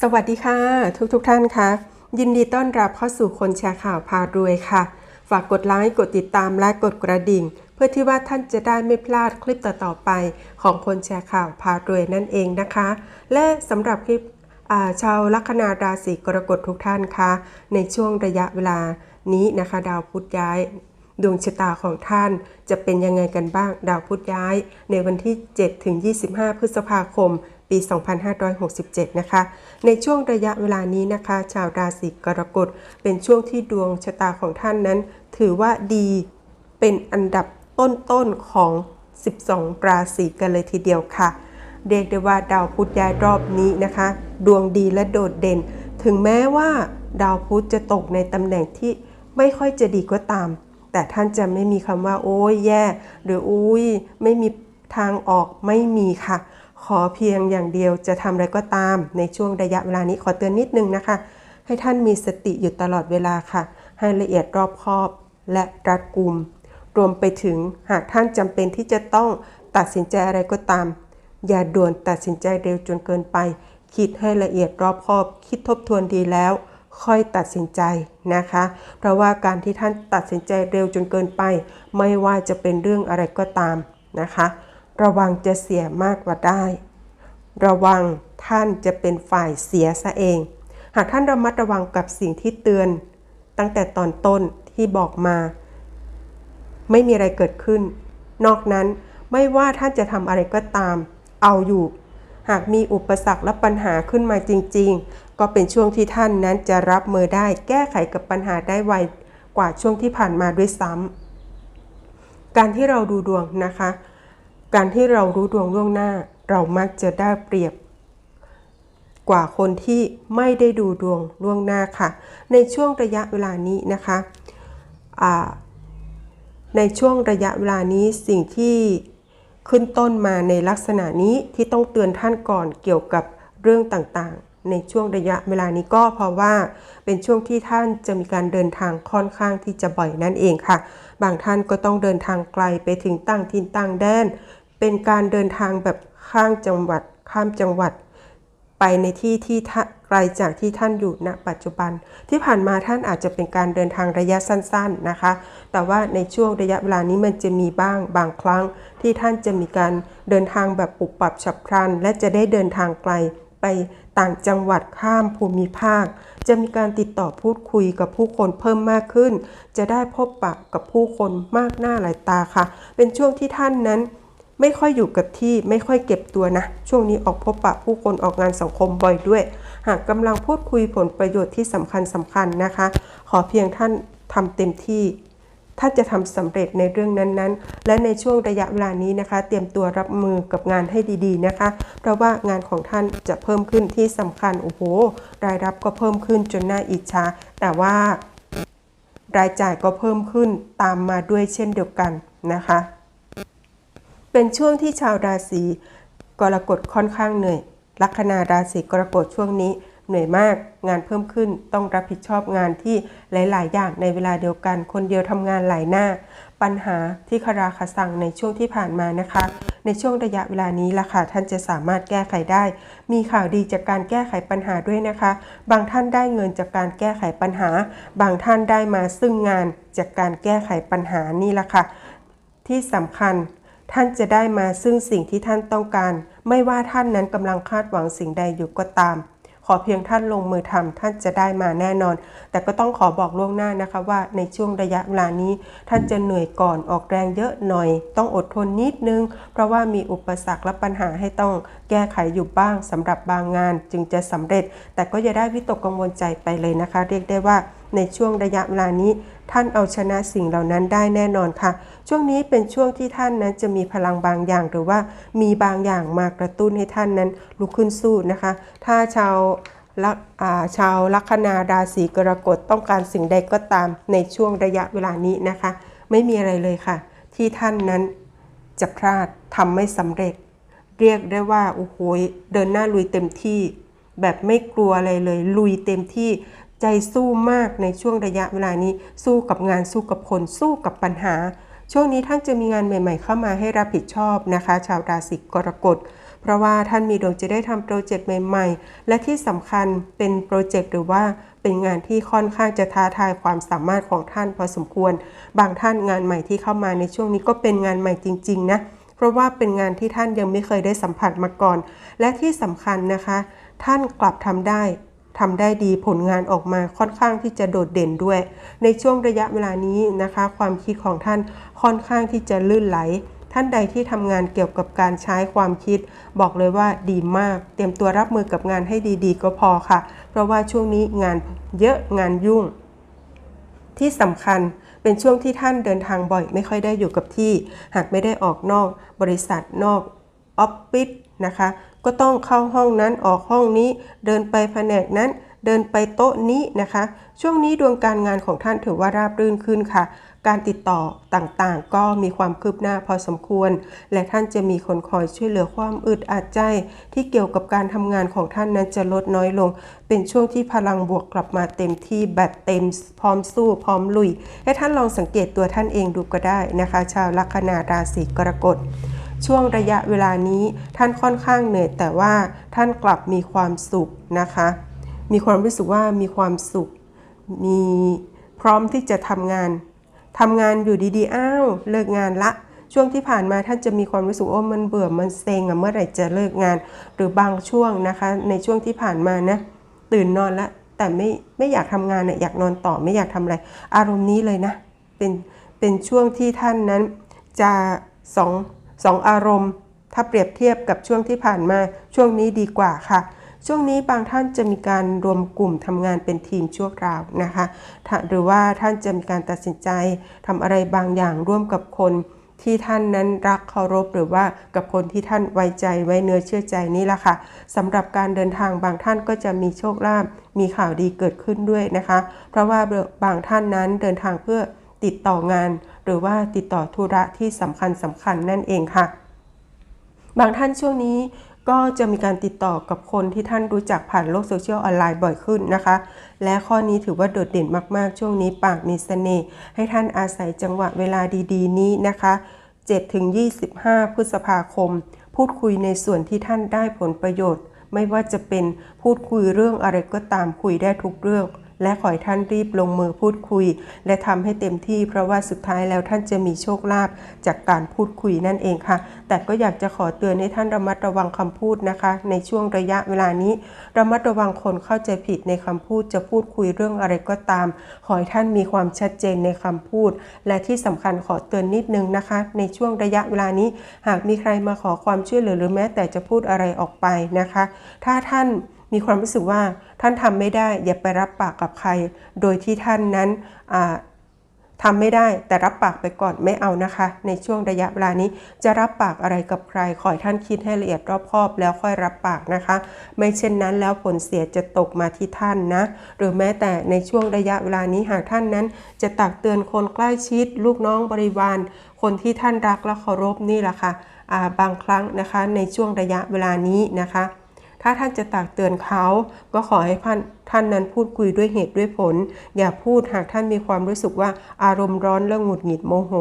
สวัสดีค่ะ ทุกทุกๆท่านคะยินดีต้อนรับเข้าสู่คนแชร์ข่าวพารวยค่ะ ฝากกดไลค์กดติดตามและกดกระดิ่ง เพื่อที่ว่าท่านจะได้ไม่พลาดคลิปต่อๆไปของคนแชร์ข่าวพารวยนั่นเองนะคะ และสำหรับคลิปาชาวลัคนาราศีกรกฎทุกท่านคะในช่วงระยะเวลานี้นะคะ ดาวพุธย้ายดวงชะตาของท่านจะเป็นยังไงกันบ้าง ดาวพุธย้าย ในวันที่7ถึง25 พฤษภาคม ปี 2567 นะคะ ในช่วงระยะเวลานี้นะคะ ชาวราศีกรกฎเป็นช่วงที่ดวงชะตาของท่านนั้น ถือว่าดีเป็นอันดับต้นๆของ 12 ราศีกันเลยทีเดียวค่ะ เรียกได้ว่าดาวพุธย้ายรอบนี้นะคะ ดวงดีและโดดเด่น ถึงแม้ว่าดาวพุธจะตกในตำแหน่งที่ไม่ค่อยจะดีก็ตาม แต่ท่านจะไม่มีคำว่า โอ้ยแย่ หรืออุ้ยไม่มีทางออกไม่มีค่ะ ขอเพียงอย่างเดียวจะทำอะไรก็ตาม ในช่วงระยะเวลานี้ขอเตือนนิดนึงนะคะ ให้ท่านมีสติอยู่ตลอดเวลาค่ะ ให้ละเอียดรอบคอบและรัดกุม รวมไปถึงหากท่านจำเป็นที่จะต้องตัดสินใจอะไรก็ตาม อย่าด่วนตัดสินใจเร็วจนเกินไป คิดให้ละเอียดรอบคอบ คิดทบทวนดีแล้ว ค่อยตัดสินใจนะคะ เพราะว่าการที่ท่านตัดสินใจเร็วจนเกินไป ไม่ว่าจะเป็นเรื่องอะไรก็ตามนะคะ ระวังจะเสียมากกว่าได้ ระวังท่านจะเป็นฝ่ายเสียซะเอง หากท่านระมัดระวังกับสิ่งที่เตือน ตั้งแต่ตอนต้นที่บอกมา ไม่มีอะไรเกิดขึ้น นอกนั้นไม่ว่าท่านจะทำอะไรก็ตาม เอาอยู่ หากมีอุปสรรคและปัญหาขึ้นมาจริง ๆ ก็เป็นช่วงที่ท่านนั้นจะรับมือได้แก้ไขกับปัญหาได้ไวกว่าช่วงที่ผ่านมาด้วยซ้ำการที่เราดูดวงนะคะ การที่เรารู้ดวงล่วงหน้า เรามักจะได้เปรียบ กว่าคนที่ไม่ได้ดูดวงล่วงหน้าค่ะ ในช่วงระยะเวลานี้นะคะในช่วงระยะเวลานี้สิ่งที่ขึ้นต้นมาในลักษณะนี้ที่ต้องเตือนท่านก่อนเกี่ยวกับเรื่องต่างๆ ในช่วงระยะเวลานี้ก็เพราะว่าเป็นช่วงที่ท่านจะมีการเดินทางค่อนข้างที่จะบ่อยนั่นเองค่ะ บางท่านก็ต้องเดินทางไกลไปถึงต่างถิ่นต่างแดน เป็นการเดินทางแบบข้างจังหวัด ข้ามจังหวัด ไปในที่ที่ไกลจากที่ท่านอยู่ณปัจจุบัน ที่ผ่านมาท่านอาจจะเป็นการเดินทางระยะสั้น ๆนะคะ แต่ว่าในช่วงระยะเวลานี้มันจะมีบ้างบางครั้ง ที่ท่านจะมีการเดินทางแบบปุบปับฉับพลัน และจะได้เดินทางไกลไปต่างจังหวัดข้ามภูมิภาค จะมีการติดต่อพูดคุยกับผู้คนเพิ่มมากขึ้น จะได้พบปะกับผู้คนมากหน้าหลายตาค่ะ เป็นช่วงที่ท่านนั้น ไม่ค่อยอยู่กับที่ไม่ค่อยเก็บตัวนะ ช่วงนี้ออกพบปะผู้คนออกงานสังคมบ่อยด้วย หากกำลังพูดคุยผลประโยชน์ที่สำคัญสำคัญนะคะ ขอเพียงท่านทำเต็มที่ท่านจะทำสำเร็จในเรื่องนั้นๆ และในช่วงระยะเวลานี้นะคะ เตรียมตัวรับมือกับงานให้ดีๆนะคะ เพราะว่างานของท่านจะเพิ่มขึ้นที่สำคัญโอ้โหรายรับก็เพิ่มขึ้นจนน่าอิจฉาแต่ว่ารายจ่ายก็เพิ่มขึ้นตามมาด้วยเช่นเดียวกันนะคะ เป็นช่วงที่ชาวราศีกรกฎค่อนข้างเหนื่อย ลัคนาราศีกรกฎช่วงนี้เหนื่อยมาก งานเพิ่มขึ้นต้องรับผิดชอบงานที่หลาย ๆ อย่างในเวลาเดียวกัน คนเดียวทำงานหลายหน้า ปัญหาที่คาราคาซังในช่วงที่ผ่านมานะคะ ในช่วงระยะเวลานี้ล่ะค่ะท่านจะสามารถแก้ไขได้ มีข่าวดีจากการแก้ไขปัญหาด้วยนะคะ บางท่านได้เงินจากการแก้ไขปัญหา บางท่านได้มาซึ่งงานจากการแก้ไขปัญหานี่ล่ะค่ะที่สำคัญ ท่านจะได้มาซึ่งสิ่งที่ท่านต้องการ ไม่ว่าท่านนั้นกำลังคาดหวังสิ่งใดอยู่ก็ตาม ขอเพียงท่านลงมือทำท่านจะได้มาแน่นอน แต่ก็ต้องขอบอกล่วงหน้านะคะว่าในช่วงระยะเวลานี้ ท่านจะเหนื่อยก่อนออกแรงเยอะหน่อย ต้องอดทนนิดนึง เพราะว่ามีอุปสรรคและปัญหาให้ต้องแก้ไขอยู่บ้างสำหรับบางงานจึงจะสำเร็จ แต่ก็อย่าได้วิตกกังวลใจไปเลยนะคะ เรียกได้ว่า ในช่วงระยะเวลานี้ ท่านเอาชนะสิ่งเหล่านั้นได้แน่นอนค่ะ ช่วงนี้เป็นช่วงที่ท่านนั้นจะมีพลังบางอย่างหรือว่ามีบางอย่างมากระตุ้นให้ท่านนั้นลุกขึ้นสู้นะคะ ถ้าชาวลักอ่าชาวลัคนาราศีกรกฎต้องการสิ่งใดก็ตามในช่วงระยะเวลานี้นะคะ ไม่มีอะไรเลยค่ะ ที่ท่านนั้นจะพลาดทำไม่สำเร็จ เรียกได้ว่าโอ้โหเดินหน้าลุยเต็มที่ แบบไม่กลัวอะไรเลย ลุยเต็มที่ ใจสู้มากในช่วงระยะเวลานี้ สู้กับงานสู้กับคน สู้กับปัญหา ช่วงนี้ท่านจะมีงานใหม่ ๆ เข้ามาให้รับผิดชอบนะคะ ชาวราศีกรกฎเพราะว่าท่านมีดวงจะได้ทำโปรเจกต์ใหม่ ๆ และที่สำคัญเป็นโปรเจกต์หรือว่าเป็นงานที่ค่อนข้างจะท้าทายความสามารถของท่านพอสมควร บางท่านงานใหม่ที่เข้ามาในช่วงนี้ก็เป็นงานใหม่จริง ๆ นะ เพราะว่าเป็นงานที่ท่านยังไม่เคยได้สัมผัสมาก่อน และที่สำคัญนะคะ ท่านกลับทำได้ ทำได้ดีผลงานออกมาค่อนข้างที่จะโดดเด่นด้วย ในช่วงระยะเวลานี้นะคะ ความคิดของท่านค่อนข้างที่จะลื่นไหล ท่านใดที่ทำงานเกี่ยวกับการใช้ความคิด บอกเลยว่าดีมาก เตรียมตัวรับมือกับงานให้ดีๆ ก็พอค่ะ เพราะว่าช่วงนี้งานเยอะงานยุ่ง ที่สำคัญเป็นช่วงที่ท่านเดินทางบ่อย ไม่ค่อยได้อยู่กับที่ หากไม่ได้ออกนอก บริษัทนอก ออฟฟิศนะคะ ก็ต้องเข้าห้องนั้นออกห้องนี้ เดินไปแผนกนั้น เดินไปโต๊ะนี้นะคะ ช่วงนี้ดวงการงานของท่านถือว่าราบรื่นขึ้นค่ะ การติดต่อต่างๆ ก็มีความคืบหน้าพอสมควร และท่านจะมีคนคอยช่วยเหลือความอึดอัดใจ ที่เกี่ยวกับการทำงานของท่านนั้นจะลดน้อยลง เป็นช่วงที่พลังบวกกลับมาเต็มที่แบบเต็มพร้อมสู้พร้อมลุย ให้ท่านลองสังเกตตัวท่านเองดูก็ได้นะคะ ชาวลัคนาราศีกรกฎ ช่วงระยะเวลานี้ท่านค่อนข้างเหนื่อย แต่ว่าท่านกลับมีความสุขนะคะ มีความรู้สึกว่ามีความสุข มีพร้อมที่จะทำงานทำงานอยู่ดีๆอ้าวเลิกงานละช่วงที่ผ่านมาท่านจะมีความรู้สึกโอ้มันเบื่อมันเซ็งอะเมื่อไหร่จะเลิกงาน หรือบางช่วงนะคะ ในช่วงที่ผ่านมานะตื่นนอนละแต่ไม่ไม่อยากทำงานน่ยอยากนอนต่อไม่อยากทำอะไร อารมณ์นี้เลยนะ เป็นเป็นช่วงที่ท่านนั้นจะสอง สองอารมณ์ ถ้าเปรียบเทียบกับช่วงที่ผ่านมาช่วงนี้ดีกว่าค่ะ ช่วงนี้บางท่านจะมีการรวมกลุ่มทำงานเป็นทีมชั่วคราวนะคะ หรือว่าท่านจะมีการตัดสินใจทำอะไรบางอย่างร่วมกับคนที่ท่านนั้นรักเคารพหรือว่ากับคนที่ท่านไว้ใจไว้เนื้อเชื่อใจนี่แหละค่ะสำหรับการเดินทางบางท่านก็จะมีโชคลาภมีข่าวดีเกิดขึ้นด้วยนะคะ เพราะว่าบางท่านนั้นเดินทางเพื่อติดต่องาน หรือว่าติดต่อธุระที่สำคัญสำคัญนั่นเองค่ะ บางท่านช่วงนี้ก็จะมีการติดต่อกับคนที่ท่านรู้จักผ่านโลกโซเชียลออนไลน์บ่อยขึ้นนะคะ และข้อนี้ถือว่าโดดเด่นมากๆ ช่วงนี้ปากมีเสน่ห์ให้ท่านอาศัยจังหวะเวลาดีๆ นี้นะคะ 7-25 พฤษภาคม พูดคุยในส่วนที่ท่านได้ผลประโยชน์ ไม่ว่าจะเป็นพูดคุยเรื่องอะไรก็ตามคุยได้ทุกเรื่อง และขอให้ท่านรีบลงมือพูดคุย และทำให้เต็มที่ เพราะว่าสุดท้ายแล้วท่านจะมีโชคลาภจากการพูดคุยนั่นเองค่ะ แต่ก็อยากจะขอเตือนให้ท่านระมัดระวังคำพูดนะคะ ในช่วงระยะเวลานี้ระมัดระวังคนเข้าใจผิดในคำพูดจะพูดคุยเรื่องอะไรก็ตาม ขอให้ท่านมีความชัดเจนในคำพูด และที่สำคัญขอเตือนนิดนึงนะคะ ในช่วงระยะเวลานี้ หากมีใครมาขอความช่วยเหลือหรือแม้แต่จะพูดอะไรออกไปนะคะ ถ้าท่าน มีความรู้สึกว่าท่านทำไม่ได้ อย่าไปรับปากกับใคร โดยที่ท่านนั้นทำไม่ได้แต่รับปากไปก่อนไม่เอานะคะ ในช่วงระยะเวลานี้จะรับปากอะไรกับใครขอให้ท่านคิดให้ละเอียดรอบคอบแล้วค่อยรับปากนะคะ ไม่เช่นนั้นแล้วผลเสียจะตกมาที่ท่านนะ หรือแม้แต่ในช่วงระยะเวลานี้หากท่านนั้น จะตักเตือนคนใกล้ชิด ลูกน้องบริวาร คนที่ท่านรักและเคารพนี่แหละค่ะบางครั้งนะคะในช่วงระยะเวลานี้นะคะ ถ้าท่านจะตักเตือนเขาก็ขอให้ท่านท่านนั้นพูดคุยด้วยเหตุด้วยผล อย่าพูดหากท่านมีความรู้สึกว่าอารมณ์ร้อนและหงุดหงิดโมโห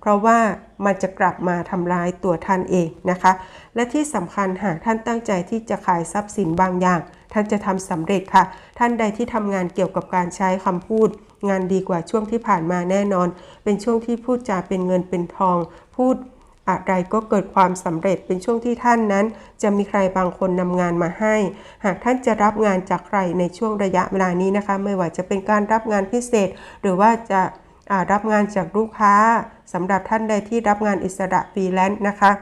เพราะว่ามันจะกลับมาทำร้ายตัวท่านเองนะคะ และที่สำคัญหากท่านตั้งใจที่จะขายทรัพย์สินบางอย่าง ท่านจะทำสำเร็จค่ะ ท่านใดที่ทำงานเกี่ยวกับการใช้คำพูด งานดีกว่าช่วงที่ผ่านมาแน่นอน เป็นช่วงที่พูดจาเป็นเงินเป็นทอง พูด อะไรก็เกิดความสำเร็จเป็นช่วงที่ท่านนั้น จะมีใครบางคนนำงานมาให้ หากท่านจะรับงานจากใครในช่วงระยะเวลานี้นะคะ ไม่ว่าจะเป็นการรับงานพิเศษ หรือว่าจะรับงานจากลูกค้าสำหรับท่านใดที่รับงานอิสระฟรีแลนซ์นะคะ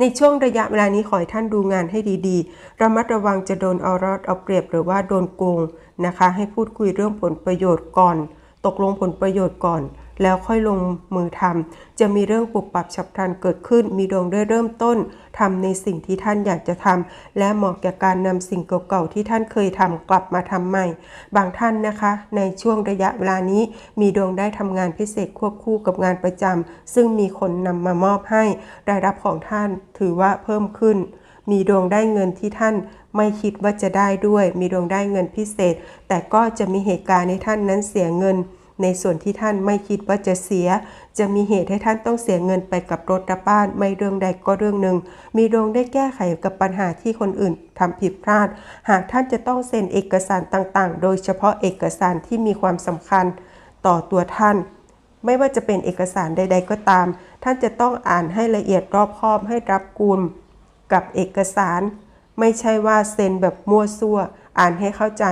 ในช่วงระยะเวลานี้ขอให้ท่านดูงานให้ดีๆ ระมัดระวังจะโดนเอารอดเอาเปรียบหรือว่าโดนโกงนะคะ ให้พูดคุยเรื่องผลประโยชน์ก่อน ตกลงผลประโยชน์ก่อน แล้วค่อยลงมือทำจะมีเรื่องปุบปับฉับพลันเกิดขึ้น มีดวงได้เริ่มต้นทำในสิ่งที่ท่านอยากจะทำและเหมาะแก่การนำสิ่งเก่าๆที่ท่านเคยทำกลับมาทำใหม่ บางท่านนะคะ ในช่วงระยะเวลานี้ มีดวงได้ทำงานพิเศษควบคู่กับงานประจำซึ่งมีคนนำมามอบให้รายรับของท่านถือว่าเพิ่มขึ้น มีดวงได้เงินที่ท่านไม่คิดว่าจะได้ด้วย มีดวงได้เงินพิเศษ แต่ก็จะมีเหตุการณ์ในท่านนั้นเสียเงิน ในส่วนที่ท่านไม่คิดว่าจะเสีย จะมีเหตุให้ท่านต้องเสียเงินไปกับรถรับบ้าน ไม่เรื่องใดก็เรื่องหนึ่ง มีดวงได้แก้ไขกับปัญหาที่คนอื่นทำผิดพลาด หากท่านจะต้องเซ็นเอกสารต่างๆ โดยเฉพาะเอกสารที่มีความสำคัญต่อตัวท่าน ไม่ว่าจะเป็นเอกสารใด ๆ ก็ตาม ท่านจะต้องอ่านให้ละเอียดรอบคอบให้รับกุมกับเอกสาร ไม่ใช่ว่าเซ็นแบบมั่วซั่ว อ่านให้เข้าใจ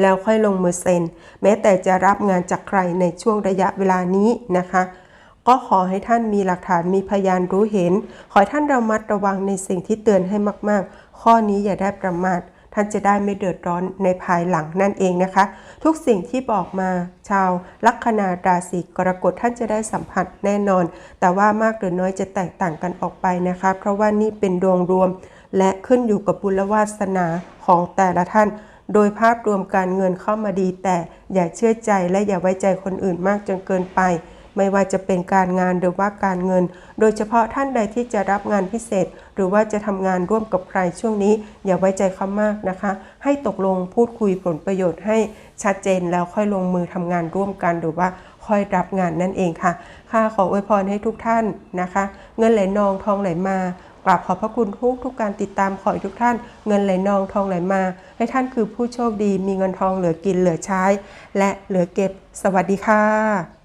แล้วค่อยลงมือเซ็น แม้แต่จะรับงานจากใครในช่วงระยะเวลานี้นะคะ ก็ขอให้ท่านมีหลักฐานมีพยานรู้เห็น ขอให้ท่านระมัดระวังในสิ่งที่เตือนให้มาก ๆ ข้อนี้อย่าได้ประมาทท่านจะได้ไม่เดือดร้อนในภายหลังนั่นเองนะคะ ทุกสิ่งที่บอกมาชาวลัคนาราศีกรกฎท่านจะได้สัมผัสแน่นอน แต่ว่ามากหรือน้อยจะแตกต่างกันออกไปนะคะ เพราะว่านี่เป็นดวงรวม และขึ้นอยู่กับบุญวาสนาของแต่ละท่าน โดยภาพรวมการเงินเข้ามาดี แต่อย่าเชื่อใจและอย่าไว้ใจคนอื่นมากจนเกินไป ไม่ว่าจะเป็นการงานหรือว่าการเงิน โดยเฉพาะท่านใดที่จะรับงานพิเศษ หรือว่าจะทำงานร่วมกับใครช่วงนี้ อย่าไว้ใจเขามากนะคะ ให้ตกลงพูดคุยผลประโยชน์ให้ชัดเจนแล้วค่อยลงมือทำงานร่วมกันหรือว่าค่อยรับงานนั่นเองค่ะค่ะขออวยพรให้ทุกท่านนะคะ เงินไหลนองทองไหลมา ราบขอบพระคุณทุกทุกการติดตามขอให้ทุกท่าน เงินไหลนองทองไหลมา ให้ท่านคือผู้โชคดีมีเงินทองเหลือกินเหลือใช้ และเหลือเก็บ สวัสดีค่ะ